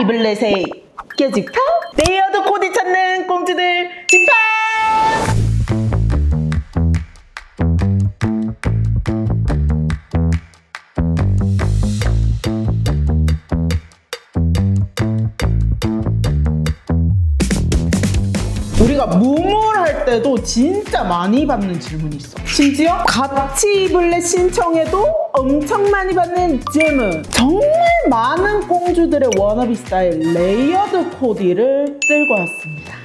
이블렛의 깨지카 레이어드 코디 찾는 공주들 우리가 무물 할 때도 진짜 많이 받는 질문이 있어. 심지어 같이 입을래 신청해도 엄청 많이 받는 질문. 정말 많은 공주들의 워너비 스타일 레이어드 코디를 들고 왔습니다.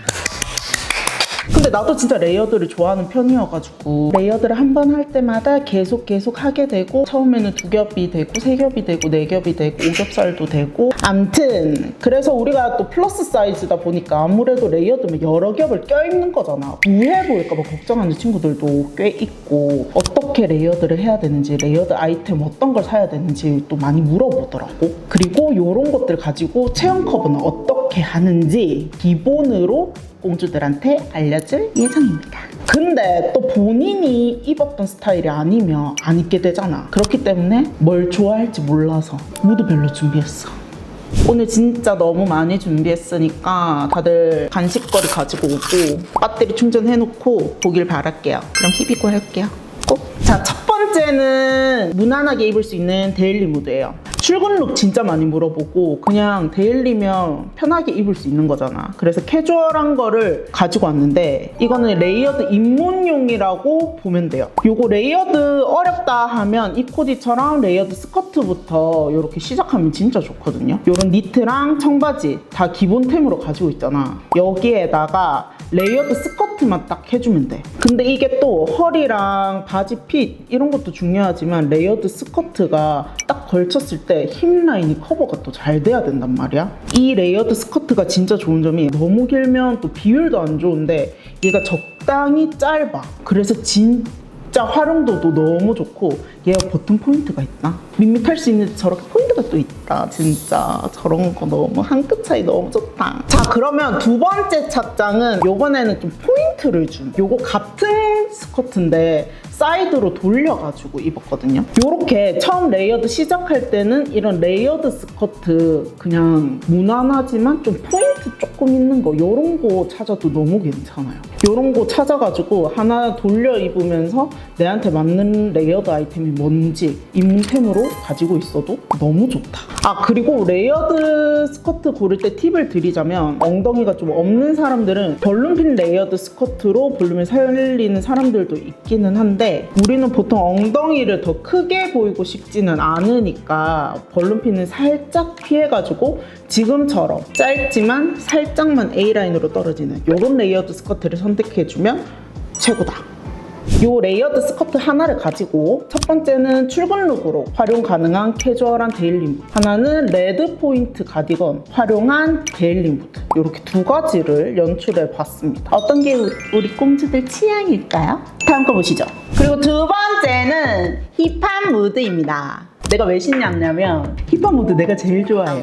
근데 나도 진짜 레이어드를 좋아하는 편이어가지고 레이어드를 한 번 할 때마다 계속 계속 하게 되고 처음에는 두 겹이 되고 세 겹이 되고 네 겹이 되고 오겹살도 되고 암튼 그래서 우리가 또 플러스 사이즈다 보니까 아무래도 레이어드면 여러 겹을 껴입는 거잖아. 부해 보일까 봐 걱정하는 친구들도 꽤 있고 어떻게 레이어드를 해야 되는지 레이어드 아이템 어떤 걸 사야 되는지 또 많이 물어보더라고. 그리고 이런 것들 가지고 체형 커버는 어떻게 하는지 기본으로 공주들한테 알려줄 예정입니다. 근데 또 본인이 입었던 스타일이 아니면 안 입게 되잖아. 그렇기 때문에 뭘 좋아할지 몰라서 무드별로 준비했어. 오늘 진짜 너무 많이 준비했으니까 다들 간식거리 가지고 오고 배터리 충전해놓고 보길 바랄게요. 그럼 히비고 할게요. 꼭. 자, 첫 번째는 무난하게 입을 수 있는 데일리 무드예요. 출근 룩 진짜 많이 물어보고 그냥 데일리면 편하게 입을 수 있는 거잖아. 그래서 캐주얼한 거를 가지고 왔는데 이거는 레이어드 입문용이라고 보면 돼요. 요거 레이어드 어렵다 하면 이 코디처럼 레이어드 스커트부터 이렇게 시작하면 진짜 좋거든요. 요런 니트랑 청바지 다 기본템으로 가지고 있잖아. 여기에다가 레이어드 스커트만 딱 해주면 돼. 근데 이게 또 허리랑 바지 핏 이런 것도 중요하지만 레이어드 스커트가 딱 걸쳤을 때 힙 라인이 커버가 또 잘 돼야 된단 말이야. 이 레이어드 스커트가 진짜 좋은 점이 너무 길면 또 비율도 안 좋은데 얘가 적당히 짧아. 그래서 진 짜 활용도도 너무 좋고 얘가 버튼 포인트가 있다. 밋밋할 수 있는 저렇게 포인트가 또 있다. 진짜 저런 거 너무 한 끗 차이 너무 좋다. 자 그러면 두 번째 착장은 요번에는 좀 포인트를 준 요거 같은 스커트인데 사이드로 돌려가지고 입었거든요. 요렇게 처음 레이어드 시작할 때는 이런 레이어드 스커트 그냥 무난하지만 좀 포인트 조금 있는 거 요런 거 찾아도 너무 괜찮아요. 요런 거 찾아가지고 하나 돌려 입으면서 내한테 맞는 레이어드 아이템이 뭔지 입문템으로 가지고 있어도 너무 좋다. 아 그리고 레이어드 스커트 고를 때 팁을 드리자면 엉덩이가 좀 없는 사람들은 벌룬핀 레이어드 스커트로 볼륨을 살리는 사람들도 있기는 한데 우리는 보통 엉덩이를 더 크게 보이고 싶지는 않으니까 벌룬핀은 살짝 피해가지고 지금처럼 짧지만 살짝만 A라인으로 떨어지는 이런 레이어드 스커트를 선택해주면 최고다. 요 레이어드 스커트 하나를 가지고 첫 번째는 출근 룩으로 활용 가능한 캐주얼한 데일리 무드 하나는 레드 포인트 가디건 활용한 데일리 무드 이렇게 두 가지를 연출해 봤습니다 어떤 게 우- 우리 꼼수들 취향일까요? 다음 거 보시죠 그리고 두 번째는 힙한 무드입니다 내가 왜 신냐면 힙한 무드 내가 제일 좋아해.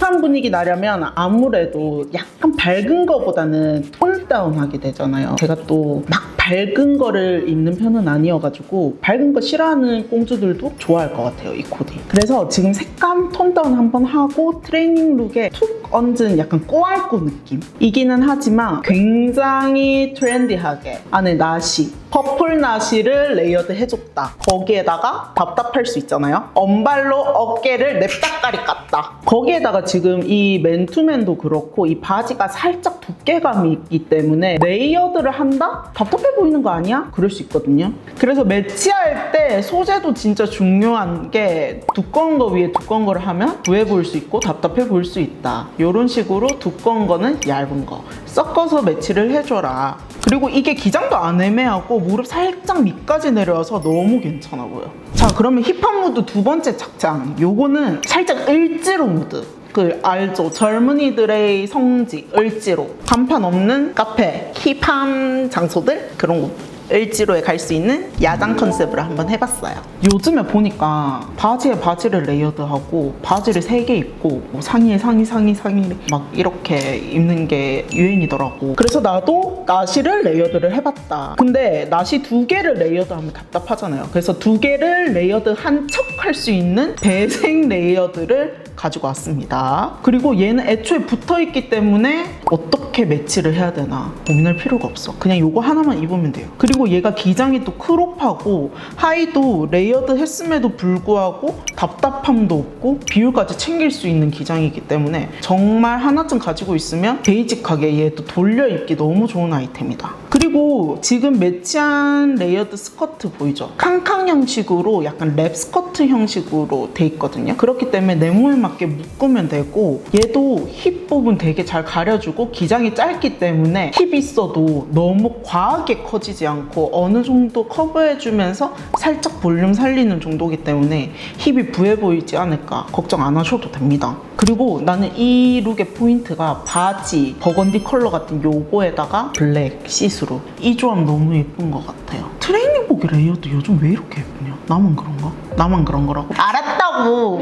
힙한 분위기 나려면 아무래도 약간 밝은 거보다는 톤 다운하게 되잖아요. 제가 또 막 밝은 거를 입는 편은 아니어가지고 밝은 거 싫어하는 공주들도 좋아할 것 같아요 이 코디. 그래서 지금 색감 톤 다운 한번 하고 트레이닝 룩에 툭 얹은 약간 꼬안꼬 느낌이기는 하지만 굉장히 트렌디하게 안에 나시 퍼플 나시를 레이어드 해줬다. 거기에다가 답답할 수 있잖아요. 언발로 어깨를 냅다까리 깠다. 거기에다가 지금 이 맨투맨도 그렇고 이 바지가 살짝 두께감이 있기 때문에 레이어드를 한다? 답답해 보이는 거 아니야? 그럴 수 있거든요. 그래서 매치할 때 소재도 진짜 중요한 게 두꺼운 거 위에 두꺼운 거를 하면 부해 보일 수 있고 답답해 보일 수 있다. 이런 식으로 두꺼운 거는 얇은 거. 섞어서 매치를 해줘라 그리고 이게 기장도 안 애매하고 무릎 살짝 밑까지 내려와서 너무 괜찮아 보여. 자 그러면 힙합 무드 두 번째 착장. 요거는 살짝 을지로 무드. 그 알죠? 젊은이들의 성지 을지로. 간판 없는 카페 힙한 장소들? 그런 거 을지로에 갈 수 있는 야당 컨셉으로 한번 해봤어요. 요즘에 보니까 바지에 바지를 레이어드하고 바지를 세 개 입고 뭐 상의에 상의 상의 상의 막 이렇게 입는 게 유행이더라고. 그래서 나도 나시를 레이어드를 해봤다. 근데 나시 두 개를 레이어드하면 답답하잖아요. 그래서 두 개를 레이어드 한 척 할 수 있는 배색 레이어드를 가지고 왔습니다. 그리고 얘는 애초에 붙어 있기 때문에 어떻게 매치를 해야 되나 고민할 필요가 없어. 그냥 요거 하나만 입으면 돼요. 그리고 얘가 기장이 또 크롭하고 하의도 레이어드 했음에도 불구하고 답답함도 없고 비율까지 챙길 수 있는 기장이기 때문에 정말 하나쯤 가지고 있으면 베이직하게 얘도 돌려 입기 너무 좋은 아이템이다. 그리고 지금 매치한 레이어드 스커트 보이죠? 캉캉 형식으로 약간 랩 스커트 형식으로 돼 있거든요. 그렇기 때문에 내 몸에 맞게 묶으면 되고 얘도 힙 부분 되게 잘 가려주고 기장이 짧기 때문에 힙이 있어도 너무 과하게 커지지 않고 어느 정도 커버해주면서 살짝 볼륨 살리는 정도기 때문에 힙이 부해 보이지 않을까 걱정 안 하셔도 됩니다. 그리고 나는 이 룩의 포인트가 바지 버건디 컬러 같은 요거에다가 블랙 시스 루이 조합 너무 예쁜 것 같아요. 트레이닝복이 레이어드 요즘 왜 이렇게 예쁘냐? 나만 그런가? 나만 그런 거라고? 알았다고.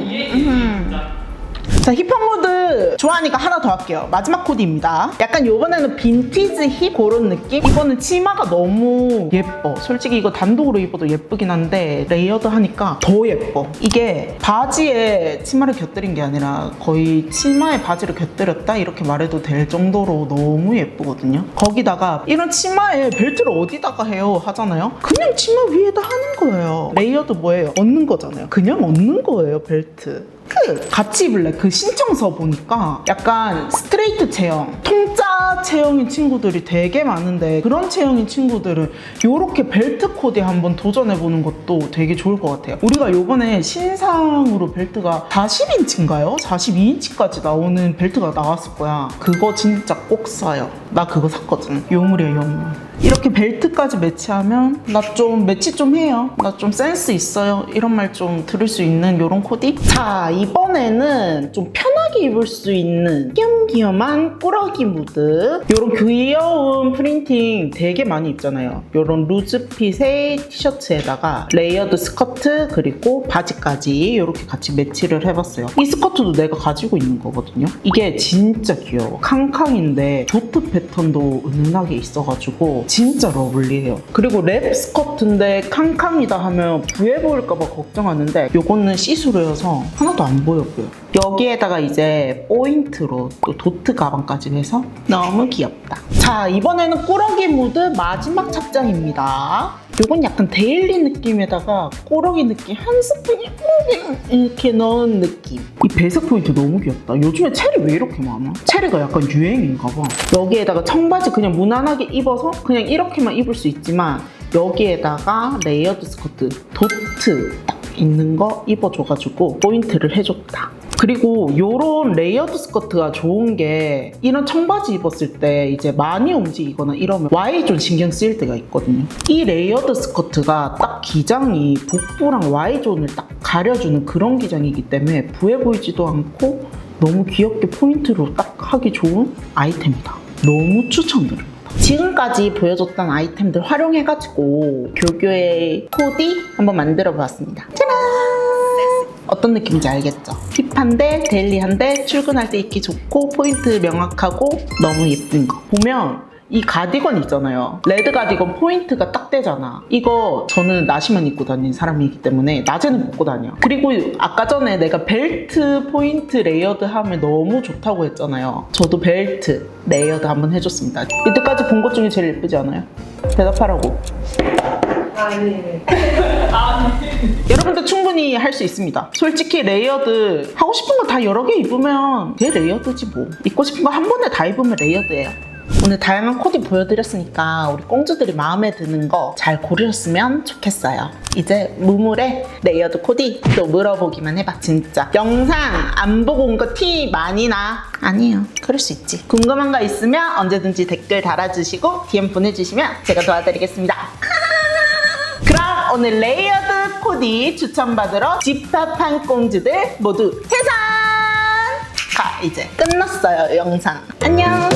자, 힙합 좋아하니까 하나 더 할게요. 마지막 코디입니다. 약간 요번에는 빈티지 힙 그런 느낌? 이거는 치마가 너무 예뻐. 솔직히 이거 단독으로 입어도 예쁘긴 한데 레이어드 하니까 더 예뻐. 이게 바지에 치마를 곁들인 게 아니라 거의 치마에 바지를 곁들였다 이렇게 말해도 될 정도로 너무 예쁘거든요. 거기다가 이런 치마에 벨트를 어디다가 해요 하잖아요. 그냥 치마 위에다 하는 거예요. 레이어드 뭐예요? 얻는 거잖아요. 그냥 얻는 거예요 벨트. 끝! 같이 입을래. 그 신청서 보니까 약간 스트레이트 체형, 통짜 체형인 친구들이 되게 많은데 그런 체형인 친구들은 이렇게 벨트 코디 한번 도전해보는 것도 되게 좋을 것 같아요. 우리가 요번에 신상으로 벨트가 40인치인가요? 42인치까지 나오는 벨트가 나왔을 거야. 그거 진짜 꼭 사요. 나 그거 샀거든. 요물이야, 요물. 이렇게 벨트까지 매치하면 나 좀 매치 좀 해요. 나 좀 센스 있어요. 이런 말 좀 들을 수 있는 요런 코디? 자, 이번에는 좀 편하게 입을 수 있는 귀염귀염한 꾸러기 무드. 요런 귀여운 프린팅 되게 많이 입잖아요. 요런 루즈핏의 티셔츠에다가 레이어드 스커트 그리고 바지까지 이렇게 같이 매치를 해봤어요. 이 스커트도 내가 가지고 있는 거거든요. 이게 진짜 귀여워. 캉캉인데 도트 패턴도 은은하게 있어가지고 진짜 러블리해요. 그리고 랩 스커트인데 캉캉이다 하면 부해 보일까봐 걱정하는데 요거는 시스루여서 하나도 안 보여. 여기에다가 이제 포인트로 또 도트 가방까지 해서 너무 귀엽다. 자 이번에는 꾸러기 무드 마지막 착장입니다. 요건 약간 데일리 느낌에다가 꾸러기 느낌 한 스푼 이렇게 넣은 느낌. 이 배색 포인트 너무 귀엽다. 요즘에 체리 왜 이렇게 많아? 체리가 약간 유행인가 봐. 여기에다가 청바지 그냥 무난하게 입어서 그냥 이렇게만 입을 수 있지만 여기에다가 레이어드 스커트 도트 딱 있는 거 입어줘가지고 포인트를 해줬다. 그리고 요런 레이어드 스커트가 좋은 게 이런 청바지 입었을 때 이제 많이 움직이거나 이러면 Y존 신경 쓰일 때가 있거든요. 이 레이어드 스커트가 딱 기장이 복부랑 Y존을 딱 가려주는 그런 기장이기 때문에 부해 보이지도 않고 너무 귀엽게 포인트로 딱 하기 좋은 아이템이다. 너무 추천드립니다. 지금까지 보여줬던 아이템들 활용해가지고 교교의 코디 한번 만들어 보았습니다. 짜란! 어떤 느낌인지 알겠죠? 힙한데 데일리한데 출근할 때 입기 좋고 포인트 명확하고 너무 예쁜 거. 보면 이 가디건 있잖아요. 레드 가디건 포인트가 딱 되잖아. 이거 저는 나시만 입고 다니는 사람이기 때문에 낮에는 벗고 다녀. 그리고 아까 전에 내가 벨트 포인트 레이어드 하면 너무 좋다고 했잖아요. 저도 벨트 레이어드 한번 해줬습니다. 이때까지 본 것 중에 제일 예쁘지 않아요? 대답하라고 여러분도 충분히 할 수 있습니다. 솔직히 레이어드 하고 싶은 거 다 여러 개 입으면 그게 레이어드지 뭐. 입고 싶은 거 한 번에 다 입으면 레이어드예요. 오늘 다양한 코디 보여드렸으니까 우리 공주들이 마음에 드는 거 잘 고르셨으면 좋겠어요. 이제 무물의 레이어드 코디 또 물어보기만 해봐 진짜. 영상 안 보고 온 거 티 많이 나? 아니에요. 그럴 수 있지. 궁금한 거 있으면 언제든지 댓글 달아주시고 DM 보내주시면 제가 도와드리겠습니다. 오늘 레이어드 코디 추천받으러 집합한 공주들 모두 해산! 가 이제 끝났어요 영상 안녕